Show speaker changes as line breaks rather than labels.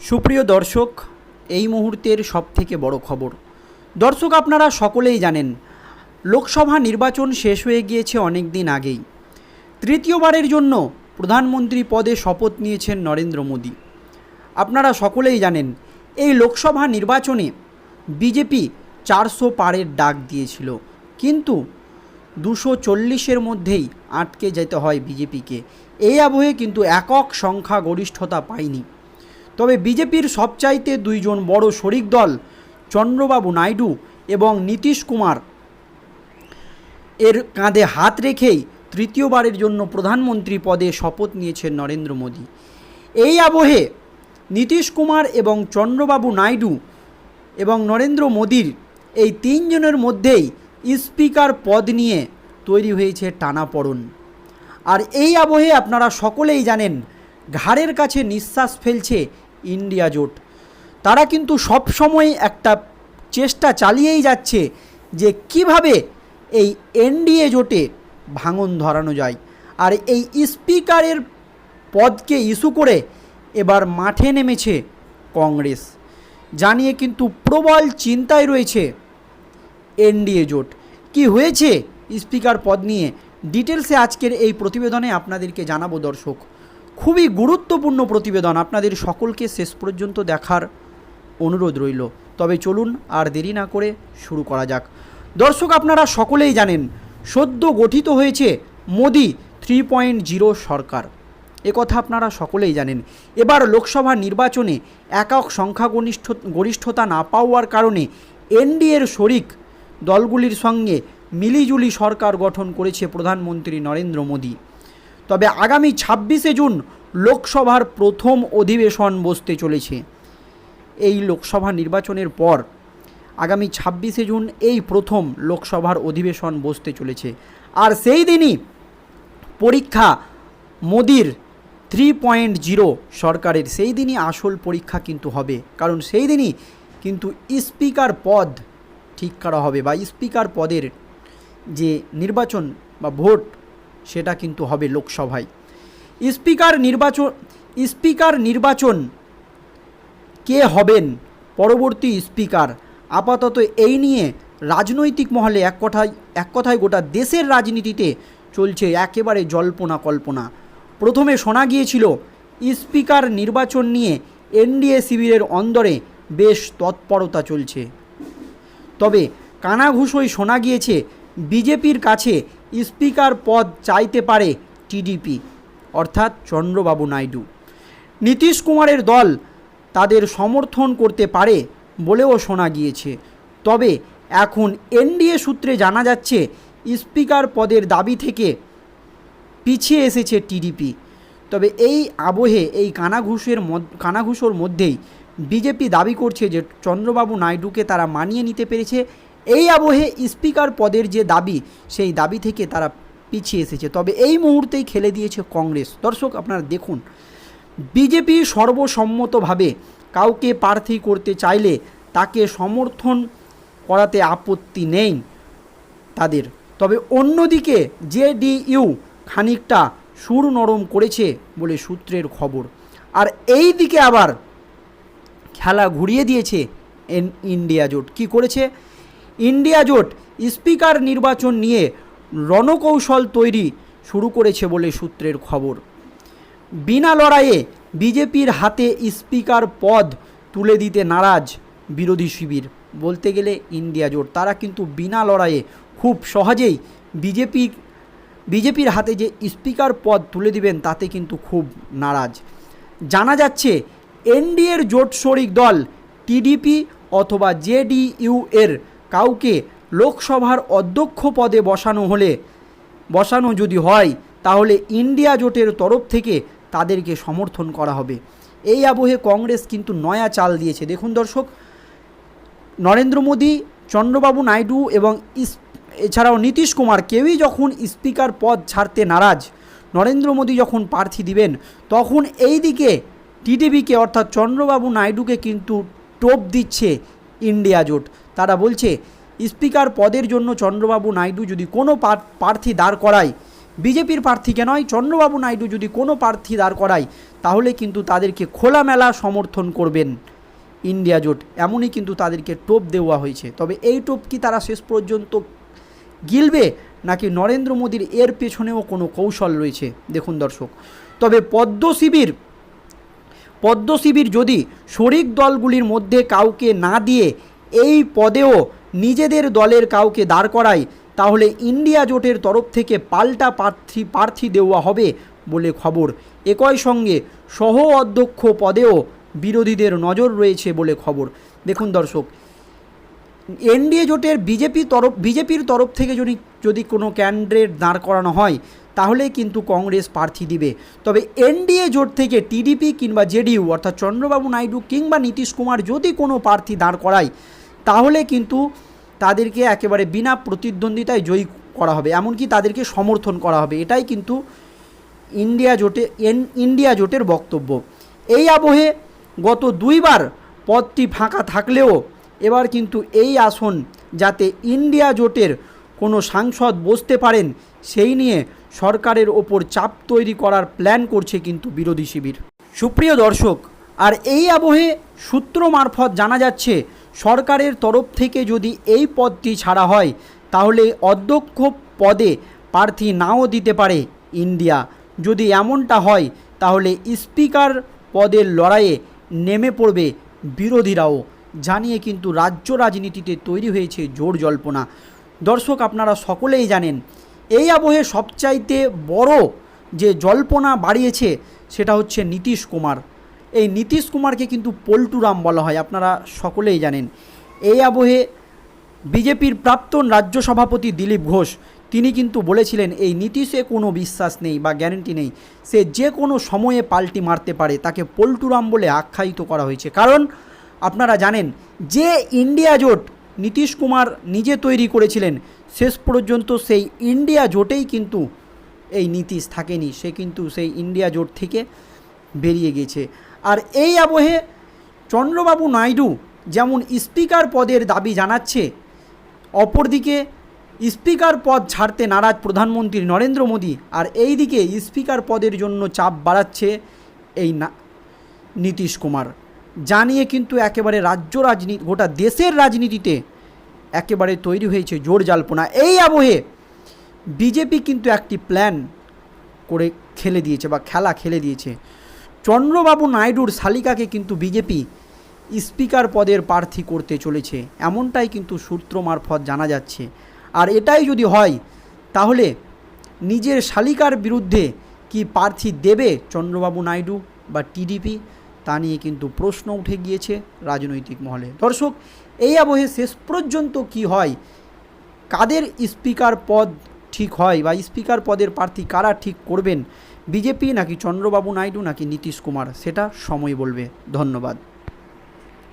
সুপ্রিয় দর্শক, এই মুহূর্তের সবথেকে বড় খবর। দর্শক, আপনারা সকলেই জানেন, লোকসভা নির্বাচন শেষ হয়ে গিয়েছে অনেক দিন আগেই। তৃতীয়বারের জন্য প্রধানমন্ত্রী পদে শপথ নিয়েছেন নরেন্দ্র মোদী। আপনারা সকলেই জানেন, এই লোকসভা নির্বাচনে বিজেপি চারশো পারের ডাক দিয়েছিল। কিন্তু দুশো চল্লিশের মধ্যেই আটকে যেতে হয় বিজেপিকে। এই আবহে কিন্তু একক সংখ্যা গরিষ্ঠতা পায়নি। তবে বিজেপির সবচাইতে দুইজন বড় শরিক দল চন্দ্রবাবু নাইডু এবং নীতিশ কুমার। এর কাঁধে হাত রেখেই তৃতীয়বারের জন্য প্রধানমন্ত্রী পদে শপথ নিয়েছেন নরেন্দ্র মোদী। এই আবহে নীতিশ কুমার এবং চন্দ্রবাবু নাইডু এবং নরেন্দ্র মোদীর এই তিনজনের মধ্যেই স্পিকার পদ নিয়ে তৈরি হয়েছে টানাপড়ন। আর এই আবহে আপনারা সকলেই জানেন, ঘাড়ের কাছে নিঃশ্বাস ফেলছে ইন্ডিয়া জোট। তারা কিন্তু সব সময় একটা চেষ্টা চালিয়েই যাচ্ছে যে কীভাবে এই এনডিএ জোটে ভাঙন ধরানো যায়। আর এই স্পিকারের পদকে ইস্যু করে এবার মাঠে নেমেছে কংগ্রেস। জানিয়ে কিন্তু প্রবল চিন্তায় রয়েছে এনডিএ জোট। কি হয়েছে স্পিকার পদ নিয়ে? ডিটেলসে আজকের এই প্রতিবেদনে আপনাদেরকে জানাব দর্শক। খুবই গুরুত্বপূর্ণ প্রতিবেদন আপনাদের সকলকে শেষ পর্যন্ত দেখার অনুরোধ রইল। তবে চলুন আর দেরি না করে শুরু করা যাক। দর্শক, আপনারা সকলেই জানেন, সদ্য গঠিত হয়েছে মোদি থ্রি পয়েন্ট জিরো সরকার। একথা আপনারা সকলেই জানেন। এবার লোকসভা নির্বাচনে একক সংখ্যাগরিষ্ঠ, গরিষ্ঠতা না পাওয়ার কারণে এনডিএর শরিক দলগুলির সঙ্গে মিলিজুলি সরকার গঠন করেছে প্রধানমন্ত্রী নরেন্দ্র মোদী। তবে আগামী ছাব্বিশে জুন লোকসভার প্রথম অধিবেশন বসতে চলেছে। এই লোকসভা নির্বাচনের পর আগামী ছাব্বিশে জুন এই প্রথম লোকসভার অধিবেশন বসতে চলেছে। আর সেই দিনই পরীক্ষা মোদির থ্রি পয়েন্ট জিরো সরকারের। সেই দিনই আসল পরীক্ষা কিন্তু হবে। কারণ সেই দিনই কিন্তু স্পিকার পদ ঠিক করা হবে বা স্পিকার পদের যে নির্বাচন বা ভোট সেটা কিন্তু হবে লোকসভায়। স্পিকার নির্বাচন স্পিকার নির্বাচন কে হবেন? পরবর্তী স্পিকার। আপাতত এই নিয়ে রাজনৈতিক মহলে এক কথায় এক কথায় গোটা দেশের রাজনীতিতে চলছে একেবারে জল্পনা কল্পনা। প্রথমে শোনা গিয়েছিল, স্পিকার নির্বাচন নিয়ে এনডিএ শিবিরের অন্দরে বেশ তৎপরতা চলছে। তবে কানাঘুষোই শোনা গিয়েছে বিজেপির কাছে স্পিকার পদ চাইতে পারে টিডিপি, অর্থাৎ চন্দ্রবাবু নাইডু। নীতিশ কুমারের দল তাদের সমর্থন করতে পারে বলেও শোনা গিয়েছে। তবে এখন এনডিএ সূত্রে জানা যাচ্ছে, স্পিকার পদের দাবি থেকে পিছিয়ে এসেছে টিডিপি। তবে এই আবহে, এই কানাঘুষের কানাঘুষোর মধ্যেই বিজেপি দাবি করছে যে চন্দ্রবাবু নাইডুকে তারা মানিয়ে নিতে পেরেছে এই আবহে স্পিকার পদের যে দাবি, সেই দাবি থেকে তারা পিছিয়ে এসেছে। তবে এই মুহূর্তেই খেলে দিয়েছে কংগ্রেস। দর্শক, আপনারা দেখুন, বিজেপি সর্বসম্মতভাবে কাউকে প্রার্থী করতে চাইলে তাকে সমর্থন করাতে আপত্তি নেই তাদের। তবে অন্যদিকে জেডিইউ খানিকটা সুর নরম করেছে বলে সূত্রের খবর। আর এই দিকে আবার খেলা ঘুরিয়ে দিয়েছে ইন্ডিয়া জোট। কি করেছে? ইন্ডিয়া জোট স্পিকার নির্বাচন নিয়ে রণকৌশল তৈরি শুরু করেছে বলে সূত্রের খবর। বিনা লড়াইয়ে বিজেপির হাতে স্পিকার পদ তুলে দিতে নারাজ বিরোধী শিবির। বলতে গেলে ইন্ডিয়া জোট, তারা কিন্তু বিনা লড়াইয়ে খুব সহজেই বিজেপি, বিজেপির হাতে যে স্পিকার পদ তুলে দিবেন, তাতে কিন্তু খুব নারাজ। জানা যাচ্ছে, এনডিএর জোট শরিক দল টিডিপি অথবা জেডিইউ এর কাউকে লোকসভার অধ্যক্ষ পদে বসানো হলে, বসানো যদি হয়, তাহলে ইন্ডিয়া জোটের তরফ থেকে তাদেরকে সমর্থন করা হবে। এই আবহে কংগ্রেস কিন্তু নয়া চাল দিয়েছে। দেখুন দর্শক, নরেন্দ্র মোদী, চন্দ্রবাবু নাইডু এবং এছাড়াও নীতিশ কুমার কেউই যখন স্পিকার পদ ছাড়তে নারাজ, নরেন্দ্র মোদী যখন প্রার্থী দিবেন, তখন এই দিকে টিটিভিকে অর্থাৎ চন্দ্রবাবু নাইডুকে কিন্তু টোপ দিচ্ছে ইন্ডিয়া জোট। তারা বলছে, স্পিকার পদের জন্য চন্দ্রবাবু নাইডু যদি কোনো প্রার্থী দাঁড় করায়, বিজেপির প্রার্থীকে নয়, চন্দ্রবাবু নাইডু যদি কোনো প্রার্থী দাঁড় করায়, তাহলে কিন্তু তাদেরকে খোলামেলা সমর্থন করবেন ইন্ডিয়া জোট। এমনই কিন্তু তাদেরকে টোপ দেওয়া হয়েছে। তবে এই টোপ কি তারা শেষ পর্যন্ত গিলবে, নাকি নরেন্দ্র মোদীর এর পেছনেও কোনো কৌশল রয়েছে? দেখুন দর্শক। তবে পদ্ম শিবির পদ্ম শিবির যদি শরিক দলগুলির মধ্যে কাউকে না দিয়ে এই পদেও নিজেদের দলের কাউকে দাঁড় করায়, তাহলে ইন্ডিয়া জোটের তরফ থেকে পাল্টা প্রার্থী প্রার্থী দেওয়া হবে বলে খবর। একই সঙ্গে সহ অধ্যক্ষ পদেও বিরোধীদের নজর রয়েছে বলে খবর। দেখুন দর্শক, এনডিএ জোটের বিজেপি তরফ, বিজেপির তরফ থেকে যদি যদি কোনো ক্যান্ডিডেট দাঁড় করানো হয় তাহলে কিন্তু কংগ্রেস প্রার্থী দিবে। তবে এনডিএ জোট থেকে টিডিপি কিংবা জেডিইউ, অর্থাৎ চন্দ্রবাবু নাইডু কিংবা নীতিশ কুমার যদি কোনো প্রার্থী দাঁড় করায়, তাহলে কিন্তু তাদেরকে একেবারে বিনা প্রতিদ্বন্দ্বিতায় জয়ী করা হবে, এমনকি তাদেরকে সমর্থন করা হবে। এটাই কিন্তু ইন্ডিয়া জোটে, এন, ইন্ডিয়া জোটের বক্তব্য। এই আবহে গত দুইবার পদটি ফাঁকা থাকলেও এবার কিন্তু এই আসন যাতে ইন্ডিয়া জোটের কোনো সাংসদ বসতে পারেন, সেই নিয়ে সরকারের ওপর চাপ তৈরি করার প্ল্যান করছে কিন্তু বিরোধী শিবির। সুপ্রিয় দর্শক, আর এই আবহে সূত্র মারফত জানা যাচ্ছে, সরকারের তরফ থেকে যদি এই পদটি ছাড়া হয়, তাহলে অধ্যক্ষ পদে প্রার্থী নাও দিতে পারে ইন্ডিয়া। যদি এমনটা হয়, তাহলে স্পিকার পদের লড়াইয়ে নেমে পড়বে বিরোধীরাও। জানিয়ে কিন্তু রাজ্য রাজনীতিতে তৈরি হয়েছে জোর জল্পনা। দর্শক, আপনারা সকলেই জানেন এই আবহে সবচাইতে বড় যে জল্পনা বাড়িয়েছে সেটা হচ্ছে নীতিশ কুমার। এই নীতিশ কুমারকে কিন্তু পল্টুরাম বলা হয়, আপনারা সকলেই জানেন। এই আবহে বিজেপির প্রাক্তন রাজ্য সভাপতি দিলীপ ঘোষ, তিনি কিন্তু বলেছিলেন, এই নীতিশে কোনো বিশ্বাস নেই বা গ্যারেন্টি নেই। সে যে কোনো সময়ে পাল্টি মারতে পারে, তাকে পল্টুরাম বলে আখ্যায়িত করা হয়েছে। কারণ, আপনারা জানেন, যে ইন্ডিয়া জোট নীতিশ কুমার নিজে তৈরি করেছিলেন। শেষ পর্যন্ত সেই ইন্ডিয়া জোটেই কিন্তু এই নীতিশ থাকেনি। সে কিন্তু সেই ইন্ডিয়া জোট থেকে বেরিয়ে গেছে। আর এই আবহে চন্দ্রবাবু নাইডু যেমন স্পিকার পদের দাবি জানাচ্ছে, অপরদিকে স্পিকার পদ ছাড়তে নারাজ প্রধানমন্ত্রী নরেন্দ্র মোদী আর এই দিকে স্পিকার পদের জন্য চাপ বাড়াচ্ছে এই না নীতিশ কুমার। জানিয়ে কিন্তু একেবারে রাজ্য রাজনীতি গোটা দেশের রাজনীতিতে একেবারে তৈরি হয়েছে জোর জল্পনা। এই আবহে বিজেপি কিন্তু একটি প্ল্যান করে খেলে দিয়েছে বা খেলা খেলে দিয়েছে। চন্দ্রবাবু নাইডুর শালিকাকে কিন্তু বিজেপি স্পিকার পদের প্রার্থী করতে চলেছে। এমনটাই কিন্তু সূত্র মারফত জানা যাচ্ছে। আর এটাই যদি হয়, তাহলে নিজের শালিকার বিরুদ্ধে কি প্রার্থী দেবে চন্দ্রবাবু নাইডু বা টিডিপি? তা নিয়ে কিন্তু প্রশ্ন উঠে গিয়েছে রাজনৈতিক মহলে। দর্শক, এই আবহে শেষ পর্যন্ত কি হয়? কাদের স্পিকার পদ ঠিক হয় বা স্পিকার পদের প্রার্থী কারা ঠিক করবেন? বিজেপি নাকি চন্দ্রবাবু নাইডু নাকি নীতিশ কুমার? সেটা সময় বলবে। ধন্যবাদ।